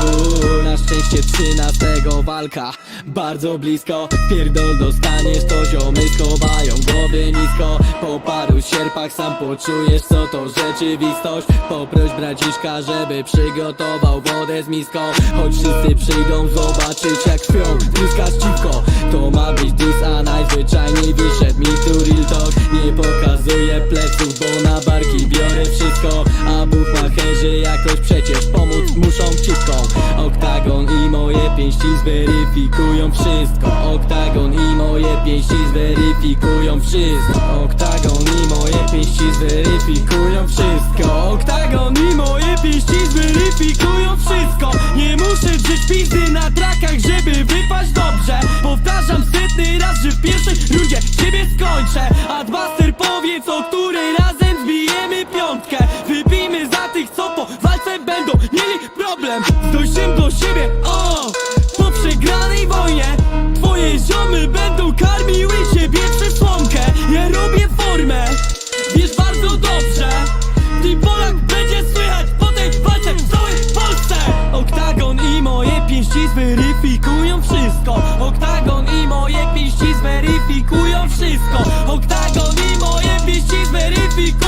swój Na szczęście trzynastego walka. Bardzo blisko Pierdol dostaniesz to ziomy schowają głowy nisko. Po paru sierpach sam poczujesz co to rzeczywistość. Poproś braciszka, żeby przygotował wodę z miską. Choć wszyscy przyjdą zobaczyć jak krwią Tryskasz dziwko To ma być dis, a najzwyczajniej wyszedł mi tu real talk. Nie pokazuję pleców, bo na barki biorę wszystko A buchmacherzy jakoś przecież pomóc muszą cipką Oktagon i moje pięści zweryfikują wszystko. Oktagon i moje pięści zweryfikują wszystko. Oktagon i moje pięści zweryfikują wszystko. Oktagon i moje pięści zweryfikują wszystko. Nie muszę drzeć pizdy na trakach, żeby piści zweryfikują wszystko. Oktagon i moje piści zweryfikują wszystko. Oktagon i moje piści zweryfikują